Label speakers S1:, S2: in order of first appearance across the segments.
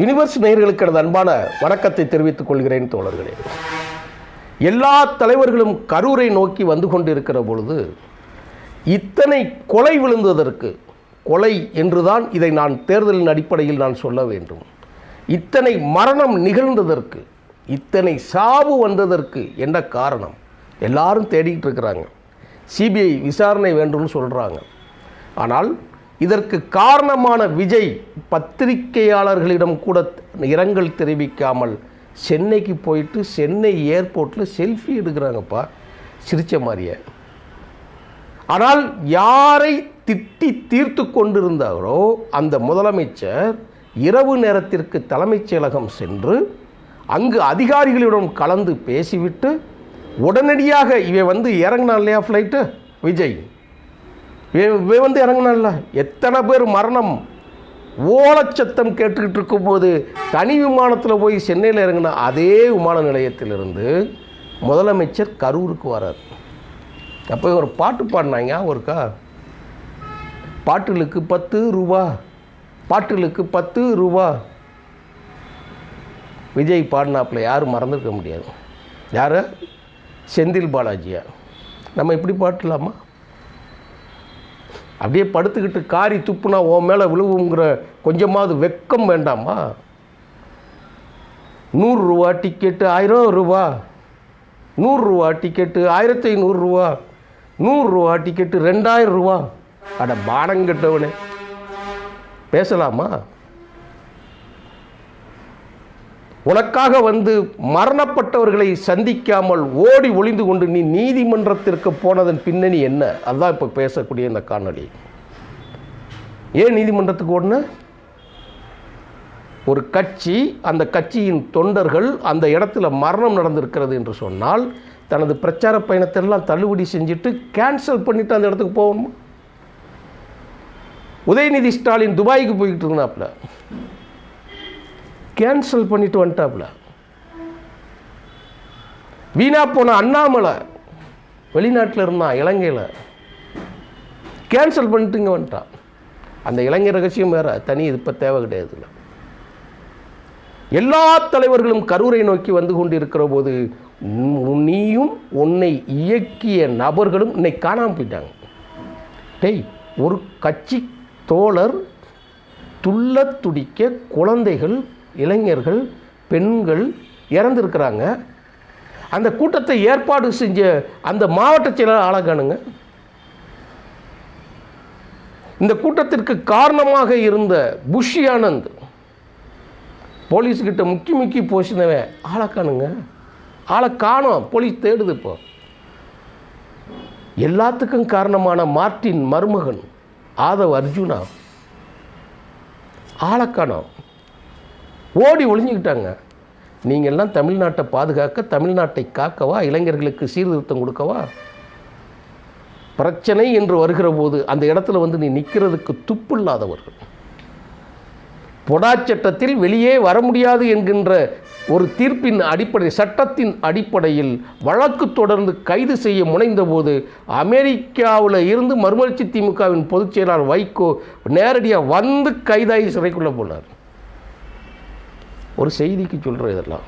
S1: Universe நேயர்களுக்கு எனது அன்பான வணக்கத்தை தெரிவித்துக் கொள்கிறேன் தோழர்களே. எல்லா தலைவர்களும் கரூரை நோக்கி வந்து கொண்டிருக்கிற பொழுது இத்தனை கொலை விழுந்ததற்கு கொலை என்றுதான் இதை நான் தேர்தலின் அடிப்படையில் நான் சொல்ல வேண்டும். இத்தனை மரணம் நிகழ்ந்ததற்கு இத்தனை சாவு வந்ததற்கு என்ன காரணம்? எல்லாரும் தேடிக்கிட்டு இருக்கிறாங்க. சிபிஐ விசாரணை வேண்டும்னு சொல்கிறாங்க ஆனால் இதற்கு காரணமான விஜய் பத்திரிகையாளர்களிடம் கூட இரங்கல் தெரிவிக்காமல் சென்னைக்கு போயிட்டு சென்னை ஏர்போர்ட்டில் செல்ஃபி எடுக்கிறாங்கப்பா சிரிச்ச மாதிரியே. ஆனால் யாரை திட்டி தீர்த்து கொண்டிருந்தாரோ அந்த முதலமைச்சர் இரவு நேரத்திற்கு தலைமைச் செயலகம் சென்று அங்கு அதிகாரிகளிடம் கலந்து பேசிவிட்டு உடனடியாக இவன் வந்து இறங்கினான் இல்லையா ஃப்ளைட்டு விஜய். வந்து இறங்கினான்ல எத்தனை பேர் மரணம்? ஓலச்சத்தம் கேட்டுக்கிட்டு இருக்கும்போது தனி விமானத்தில் போய் சென்னையில் இறங்கின அதே விமான நிலையத்திலிருந்து முதலமைச்சர் கரூருக்கு வரார். அப்போ ஒரு பாட்டு பாடினாங்க ஒருக்கா பாட்டுகளுக்கு பத்து ரூபா பாட்டுகளுக்கு பத்து ரூபா. விஜய் பாடினாப்புல யாரும் மறந்துருக்க முடியாது. யார்? செந்தில் பாலாஜியா. நம்ம இப்படி பாட்டலாமா? அப்படியே படுத்துக்கிட்டு காரி துப்புனா உன் மேலே விழுவுங்கிற கொஞ்சமாவது வெக்கம் வேண்டாமா? நூறுரூவா டிக்கெட்டு ஆயிரம் ரூபா. நூறுரூவா டிக்கெட்டு ஆயிரத்தி ஐநூறுரூவா நூறுரூவா டிக்கெட்டு ரெண்டாயிரம் ரூபா. அட பானங்கட்டவனே பேசலாமா? உனக்காக வந்து மரணப்பட்டவர்களை சந்திக்காமல் ஓடி ஒளிந்து கொண்டு நீ நீதிமன்றத்திற்கு போனதன் பின்னணி என்ன? அதுதான் இப்போ பேசக்கூடிய இந்த காணொலி ஏன் நீதிமன்றத்துக்கு ஓடின? ஒரு கட்சி அந்த கட்சியின் தொண்டர்கள் அந்த இடத்துல மரணம் நடந்திருக்கிறது என்று சொன்னால் தனது பிரச்சார பயணத்தை எல்லாம் தள்ளுபடி செஞ்சுட்டு கேன்சல் பண்ணிவிட்டு அந்த இடத்துக்கு போகணுமா? உதயநிதி ஸ்டாலின் துபாய்க்கு போய்கிட்டு இருந்தாப்புல கேன்சல் பண்ணிட்டு வந்துட்டாப்புல. வீணாக போன அண்ணாமலை வெளிநாட்டில் இருந்தான் இலங்கையில். கேன்சல் பண்ணிட்டு இங்கே வந்துட்டான். அந்த இளைஞர் ரகசியம் வேற தனி இது இப்போ தேவை கிடையாது எல்லா தலைவர்களும் கரூரை நோக்கி வந்து கொண்டிருக்கிற போது உன்- நீயும் உன்னை இயக்கிய நபர்களும் இன்னைக்கு காணாமல் போயிட்டாங்க. டேய் ஒரு கட்சி தோழர் துள்ள துடிக்க குழந்தைகள் இளைஞர்கள் பெண்கள் இறந்துருக்கிறாங்க. அந்த கூட்டத்தை ஏற்பாடு செஞ்ச அந்த மாவட்ட செயலாளர் ஆளக்கானுங்க இந்த கூட்டத்திற்கு காரணமாக இருந்த புஷி ஆனந்த் போலீஸ்கிட்ட முக்கி முக்கி போசினவன் ஆளை காணுங்க. ஆளை காணும் போலீஸ் தேடுது இப்போ. எல்லாத்துக்கும் காரணமான மார்ட்டின் மருமகன் ஆதவ் அர்ஜுனா ஆளை ஓடி ஒளிஞ்சிக்கிட்டாங்க. நீங்கள் எல்லாம் தமிழ்நாட்டை பாதுகாக்க தமிழ்நாட்டை காக்கவா இளைஞர்களுக்கு சீர்திருத்தம் கொடுக்கவா? பிரச்சனை என்று வருகிற போது அந்த இடத்துல வந்து நீ நிற்கிறதுக்கு துப்பு இல்லாதவர்கள் பொடாச்சட்டத்தில் வெளியே வர முடியாது என்கின்ற ஒரு தீர்ப்பின் அடிப்படை சட்டத்தின் அடிப்படையில் வழக்கு தொடர்ந்து கைது செய்ய முனைந்தபோது அமெரிக்காவில் இருந்து மறுமலர்ச்சி திமுகவின் பொதுச் செயலாளர் வைகோ நேரடியாக வந்து கைதாகி சிறைக்குள்ளே போனார். ஒரு செய்திக்கு சொல்கிற இதெல்லாம்.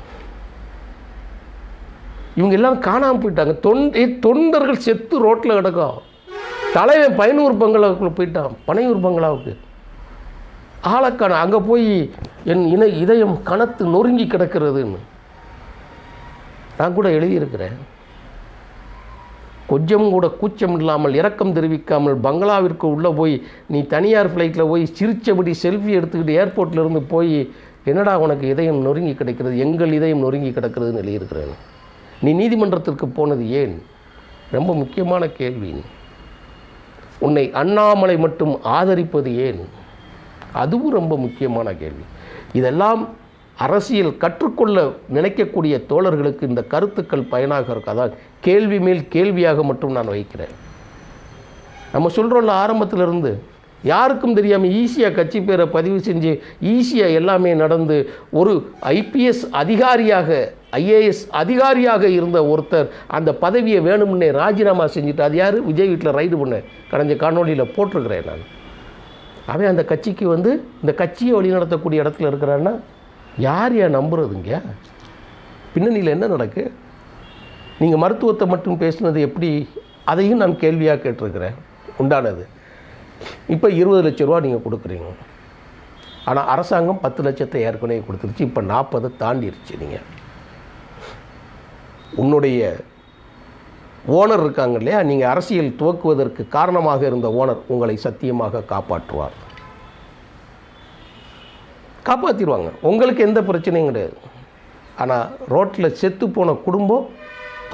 S1: இவங்க எல்லாம் காணாமல் போயிட்டாங்க. தொண்டை தொண்டர்கள் செத்து ரோட்டில் கிடக்கும் தலைவன் பயனூர் பங்களாவுக்குள்ளே போயிட்டான். பனையூர் பங்களாவுக்கு. ஆளக்கான அங்கே போய் என் இன இதயம் கனத்து நொறுங்கி கிடக்கிறதுன்னு. நான் கூட எழுதியிருக்கிறேன். கொஞ்சம் கூட கூச்சம் இல்லாமல் இரக்கம் தெரிவிக்காமல் பங்களாவிற்கு உள்ளே போய் நீ தனியார் ஃப்ளைட்டில் போய் சிரிச்சபடி செல்ஃபி எடுத்துக்கிட்டு ஏர்போர்ட்டில் இருந்து போய் என்னடா உனக்கு இதயம் நொறுங்கி கிடக்கிறது? எங்கள் இதயம் நொறுங்கி கிடக்கிறதுன்னு எழுதியிருக்கிறேன். நீ நீதிமன்றத்திற்கு போனது ஏன்? ரொம்ப முக்கியமான கேள்வி உன்னை அண்ணாமலை மட்டும் ஆதரிப்பது ஏன்? அதுவும் ரொம்ப முக்கியமான கேள்வி. இதெல்லாம் அரசியல் கற்றுக்கொள்ள நினைக்கக்கூடிய தோழர்களுக்கு இந்த கருத்துக்கள் பயனாக இருக்கும் அதான் கேள்வி மேல் கேள்வியாக மட்டும் நான் வைக்கிறேன். நம்ம சொல்கிறோம்ல ஆரம்பத்திலிருந்து யாருக்கும் தெரியாமல் ஈஸியாக கட்சி பேரை பதிவு செஞ்சு ஈஸியாக எல்லாமே நடந்து ஒரு ஐபிஎஸ் அதிகாரியாக ஐஏஎஸ் அதிகாரியாக இருந்த ஒருத்தர் அந்த பதவியை வேணும்னே ராஜினாமா செஞ்சுட்டு அது யார்? விஜய் வீட்டில் ரைடு பண்ண கடைஞ்ச காணொலியில் போட்டிருக்கிறேன் நான். அவன் அந்த கட்சிக்கு வந்து இந்த கட்சியை வழிநடத்தக்கூடிய இடத்துல இருக்கிறான்னா யார் ஏன் நம்புறதுங்க? பின்னணியில் என்ன நடக்கு? நீங்கள் மருத்துவத்தை மட்டும் பேசுனது எப்படி? அதையும் நான் கேள்வியாக கேட்டிருக்கிறேன். உண்டானது. இப்போ இருபது லட்ச ரூபா நீங்கள் கொடுக்குறீங்க. ஆனால் அரசாங்கம் பத்து லட்சத்தை ஏற்கனவே கொடுத்துருச்சு. இப்போ நாற்பதை தாண்டிருச்சு நீங்கள். உன்னுடைய ஓனர் இருக்காங்க இல்லையா? நீங்கள் அரசியல் துவக்குவதற்கு காரணமாக இருந்த ஓனர் உங்களை சத்தியமாக காப்பாற்றுவார். காப்பாற்றிடுவாங்க உங்களுக்கு எந்த பிரச்சனையும் கிடையாது. ஆனால் ரோட்டில் செத்து போன குடும்பம்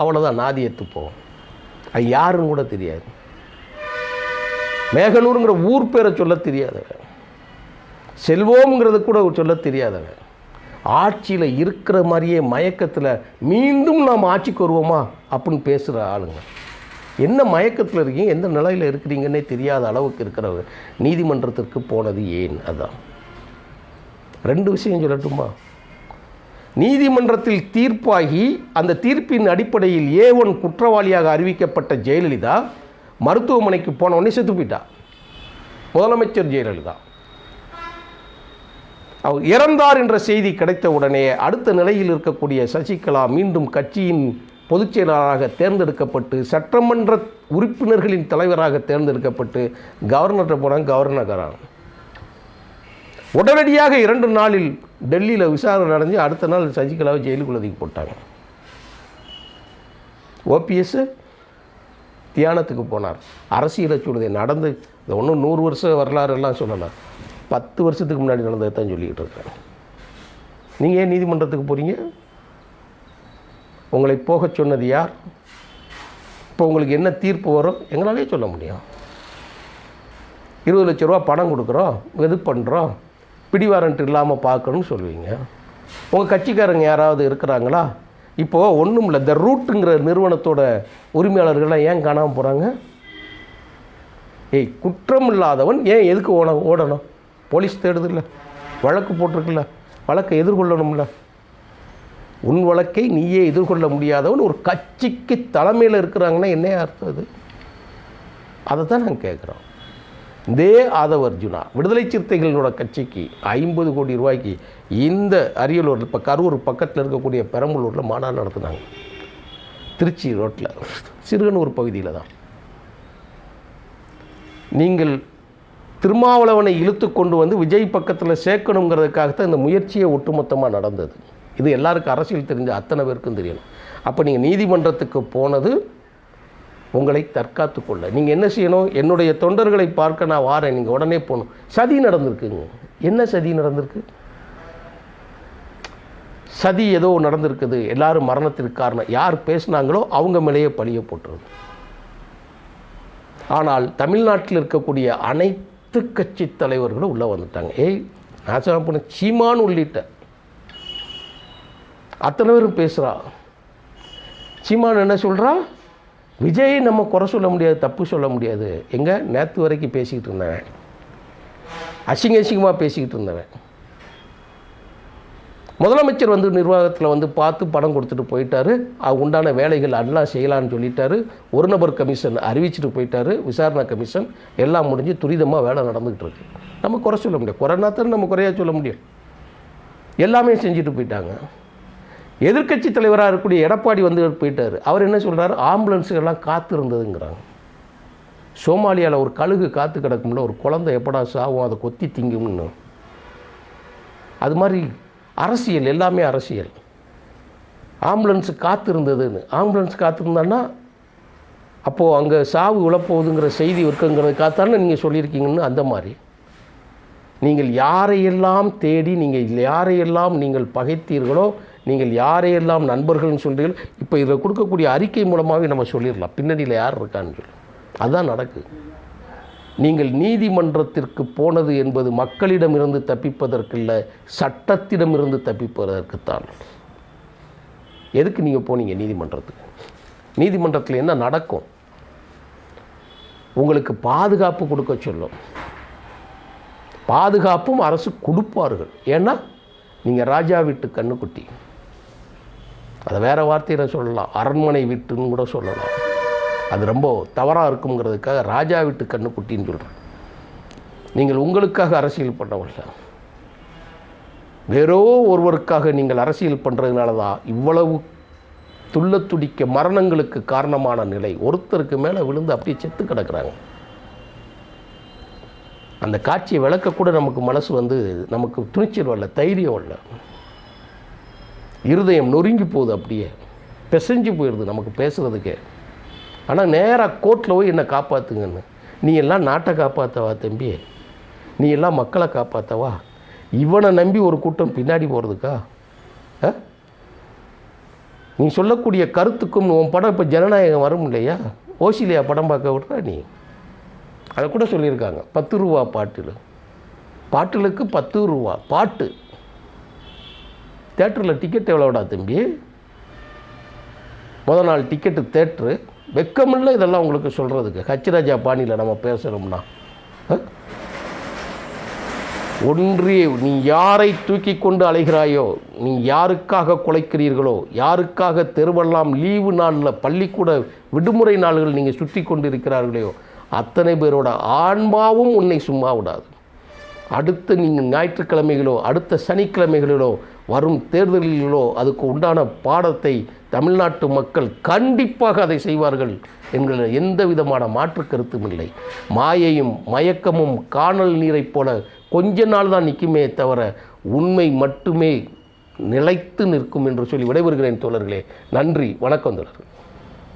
S1: அவ்வளோதான் நாதி எத்து போகும் அது யாருன்னு கூட தெரியாது. மேகனூருங்கிற ஊர் பேரை சொல்ல தெரியாதவன். செல்வோம்ங்கிறது கூட சொல்ல தெரியாதவன். ஆட்சியில் இருக்கிற மாதிரியே மயக்கத்தில் மீண்டும் நாம் ஆட்சிக்கு வருவோமா அப்படின்னு பேசுகிற ஆளுங்க. என்ன மயக்கத்தில் இருக்கீங்க? எந்த நிலையில் இருக்கிறீங்கன்னே தெரியாத அளவுக்கு இருக்கிறவர். நீதிமன்றத்திற்கு போனது ஏன்? அதான். ரெண்டு விஷயம் சொல்லட்டுமா? நீதிமன்றத்தில் தீர்ப்பாகி அந்த தீர்ப்பின் அடிப்படையில் ஏ ஒன் குற்றவாளியாக அறிவிக்கப்பட்ட ஜெயலலிதா மருத்துவமனைக்கு போன உடனே செத்து போயிட்டா. முதலமைச்சர் ஜெயலலிதா. அவர் இறந்தார் என்ற செய்தி கிடைத்த உடனே அடுத்த நிலையில் இருக்கக்கூடிய சசிகலா மீண்டும் கட்சியின் பொதுச் செயலாளராக தேர்ந்தெடுக்கப்பட்டு சட்டமன்ற உறுப்பினர்களின் தலைவராக தேர்ந்தெடுக்கப்பட்டு கவர்னர்கிட்ட போனாங்க கவர்னர்காராங்க உடனடியாக இரண்டு நாளில் டெல்லியில் விசாரணை நடந்து அடுத்த நாள் சசிகலாவை ஜெயிலுக்குள்ளதுக்கு போட்டாங்க. ஓபிஎஸ்ஸு தியானத்துக்கு போனார். அரசியலை சொல்லுது நடந்து இந்த ஒன்றும் நூறு வருஷம் வரலாறு எல்லாம் சொல்லலாம் பத்து வருஷத்துக்கு முன்னாடி நடந்ததை தான் சொல்லிக்கிட்டு இருக்கேன் நீங்கள் ஏன் நீதிமன்றத்துக்கு போகிறீங்க உங்களை போகச் சொன்னது யார்? இப்போ உங்களுக்கு என்ன தீர்ப்பு வரும்? எங்களாலே சொல்ல முடியும். இருபது லட்ச ரூபா பணம் கொடுக்குறோம் இது பண்ணுறோம் பிடிவாரண்ட் இல்லாமல் பார்க்கணும்னு சொல்லுவீங்க. உங்கள் கட்சிக்காரங்க யாராவது இருக்கிறாங்களா? இப்போது ஒன்றும் இல்லை. த ரூட்டுங்கிற நிறுவனத்தோட உரிமையாளர்கள்லாம் ஏன் காணாமல் போகிறாங்க ஏய் குற்றம் இல்லாதவன் ஏன் எதுக்கு ஓட ஓடணும்? போலீஸ் தேடுதில்ல. வழக்கு போட்டிருக்குல்ல. வழக்கை எதிர்கொள்ளணும்ல. உன் வழக்கை நீயே எதிர்கொள்ள முடியாதவன் ஒரு கட்சிக்கு தலைமையில் இருக்கிறாங்கன்னா என்ன அர்த்தம் அது? அதை தான் நாங்கள் கேட்குறோம் தே ஆதவர்ஜுனா. விடுதலை சிறுத்தைகளோட கட்சிக்கு ஐம்பது கோடி ரூபாய்க்கு இந்த அரியலூர் இப்போ கரூர் பக்கத்தில் இருக்கக்கூடிய பெரம்பலூரில் மாநாடு நடத்துனாங்க. திருச்சி ரோட்டில் சிறுகனூர் பகுதியில் தான். நீங்கள் திருமாவளவனை இழுத்து கொண்டு வந்து விஜய் பக்கத்தில் சேர்க்கணுங்கிறதுக்காகத்தான் இந்த முயற்சியை ஒட்டுமொத்தமாக நடந்தது. இது எல்லாருக்கும் அரசியல் தெரிஞ்ச அத்தனை பேருக்கும் தெரியணும். அப்போ நீங்கள் நீதிமன்றத்துக்கு போனது உங்களை தற்காத்து கொள்ள. நீங்கள் என்ன செய்யணும்? என்னுடைய தொண்டர்களை பார்க்க நான் வாரேன். நீங்கள் உடனே போகணும். சதி நடந்திருக்குங்க. என்ன சதி நடந்திருக்கு? சதி ஏதோ நடந்திருக்குது. எல்லாரும் மரணத்திற்கு காரணம். யார் பேசுனாங்களோ அவங்க மேலேயே பழிய போட்டுருது. ஆனால் தமிழ்நாட்டில் இருக்கக்கூடிய அனைத்து கட்சி தலைவர்களும் உள்ளே வந்துட்டாங்க. ஏய் நான் சொல்ல போன சீமான் உள்ளிட்ட. அத்தனை பேரும் பேசுகிறா சீமான் என்ன சொல்கிறா விஜய் நம்ம குறை சொல்ல முடியாது தப்பு சொல்ல முடியாது. எங்கே? நேற்று வரைக்கும் பேசிக்கிட்டு இருந்தவன். அசிங்க அசிங்கமாக பேசிக்கிட்டு இருந்தவன். முதலமைச்சர் வந்து நிர்வாகத்தில் வந்து பார்த்து படம் கொடுத்துட்டு போயிட்டாரு. அது உண்டான வேலைகள் எல்லாம் செய்யலான்னு சொல்லிட்டாரு. ஒரு நபர் கமிஷன் அறிவிச்சுட்டு போயிட்டாரு. விசாரணை கமிஷன் எல்லாம் முடிஞ்சு துரிதமாக வேலை நடந்துகிட்டு இருக்கு. நம்ம குறை சொல்ல முடியும் குறைனா தான் நம்ம குறையா சொல்ல முடியும். எல்லாமே செஞ்சுட்டு போயிட்டாங்க. எதிர்க்கட்சி தலைவராக இருக்கக்கூடிய எடப்பாடி வந்து போயிட்டார். அவர் என்ன சொல்கிறாரு ஆம்புலன்ஸுகள்லாம் காத்து இருந்ததுங்கிறாங்க. சோமாலியாவில் ஒரு கழுகு காத்து கிடக்கும்ல ஒரு குழந்தை எப்படா சாவும் அதை கொத்தி திங்கும்னு. அது மாதிரி அரசியல் எல்லாமே அரசியல். ஆம்புலன்ஸு காத்து இருந்ததுன்னு. ஆம்புலன்ஸ் காத்திருந்தான்னா அப்போது அங்கே சாவு விழப்போகுதுங்கிற செய்தி இருக்குங்கிறதுக்காகத்தானே நீங்கள் சொல்லியிருக்கீங்கன்னு அந்த மாதிரி. நீங்கள் யாரையெல்லாம் தேடி நீங்கள் யாரையெல்லாம் நீங்கள் பகைத்தீர்களோ நீங்கள் யாரையெல்லாம் நண்பர்கள்னு சொல்கிறீர்கள் இப்போ இதில் கொடுக்கக்கூடிய அறிக்கை மூலமாகவே நம்ம சொல்லிடலாம். பின்னணியில் யார் இருக்கான்னு சொல்லி. அதுதான் நடக்குது நீங்கள் நீதிமன்றத்திற்கு போனது என்பது மக்களிடமிருந்து தப்பிப்பதற்கில்ல சட்டத்திடமிருந்து தப்பிப்பதற்குத்தான். எதுக்கு நீங்கள் போனீங்க நீதிமன்றத்துக்கு? நீதிமன்றத்தில் என்ன நடக்கும்? உங்களுக்கு பாதுகாப்பு கொடுக்க சொல்லும். பாதுகாப்பும் அரசு கொடுப்பார்கள். ஏன்னா நீங்கள் ராஜா வீட்டு கண்ணுக்குட்டி. அதை வேறு வார்த்தையில் சொல்லலாம். அரண்மனை வீட்டுன்னு கூட சொல்லலாம். அது ரொம்ப தவறாக இருக்குங்கிறதுக்காக ராஜா வீட்டு கண்ணுக்குட்டின்னு சொல்கிறேன் நீங்கள் உங்களுக்காக அரசியல் பண்ணவில்லை. வேறோ ஒருவருக்காக நீங்கள் அரசியல் பண்ணுறதுனால தான் இவ்வளவு துள்ள துடிக்க மரணங்களுக்கு காரணமான நிலை. ஒருத்தருக்கு மேலே விழுந்து அப்படியே செத்து கிடக்குறாங்க. அந்த காட்சியை விளக்கக்கூட நமக்கு மனசு வந்து நமக்கு துணிச்சல் வரல தைரியம் இல்லை இருதயம் நொறுங்கி போகுது அப்படியே. பிசைஞ்சு போயிடுது நமக்கு பேசுகிறதுக்கே ஆனால் நேராக கோர்ட்டில் போய் என்னை காப்பாற்றுங்கன்னு நீ எல்லாம் நாட்டை காப்பாற்றவா தம்பி? நீ எல்லாம் மக்களை காப்பாற்றவா இவனை நம்பி ஒரு கூட்டம் பின்னாடி போகிறதுக்கா ஆ? நீ சொல்லக்கூடிய கருத்துக்கும் உன் படம் இப்போ ஜனநாயகம் வரும் இல்லையா? ஓசிலியா படம் பார்க்க விட்றா நீ? அதை கூட சொல்லியிருக்காங்க. பத்து ரூபா பாட்டில். பாட்டிலுக்கு பத்து ரூபா. பாட்டு. தேட்டரில் டிக்கெட் எவ்வளோடா தம்பி? முத நாள் டிக்கெட்டு தேட்ரு. வெக்கமில்லை இதெல்லாம் உங்களுக்கு சொல்கிறதுக்கு ஹச்ராஜா பாணியில் நம்ம பேசுகிறோம்னா ஆ? நீ யாரை தூக்கி கொண்டு அலைகிறாயோ நீ யாருக்காக குலைக்கிறீர்களோ யாருக்காக தெருவெல்லாம் லீவு நாளில் பள்ளிக்கூட விடுமுறை நாள்கள் நீங்கள் சுற்றி கொண்டு இருக்கிறார்களையோ அத்தனை பேரோட ஆன்மாவும் உன்னை சும்மா விடாது. அடுத்த நீங்கள் ஞாயிற்றுக்கிழமைகளோ அடுத்த சனிக்கிழமைகளிலோ வரும் தேர்தலிலோ அதுக்கு உண்டான பாடத்தை தமிழ்நாட்டு மக்கள் கண்டிப்பாக அதை செய்வார்கள் என்கிற எந்த விதமான மாற்று கருத்தும் இல்லை. மாயையும் மயக்கமும் காணல் நீரைப் போல கொஞ்ச நாள் தான் நிற்குமே தவிர உண்மை மட்டுமே நிலைத்து நிற்கும் என்று சொல்லி விடைபெறுகிறேன் தோழர்களே. நன்றி வணக்கம் தோழர்கள்.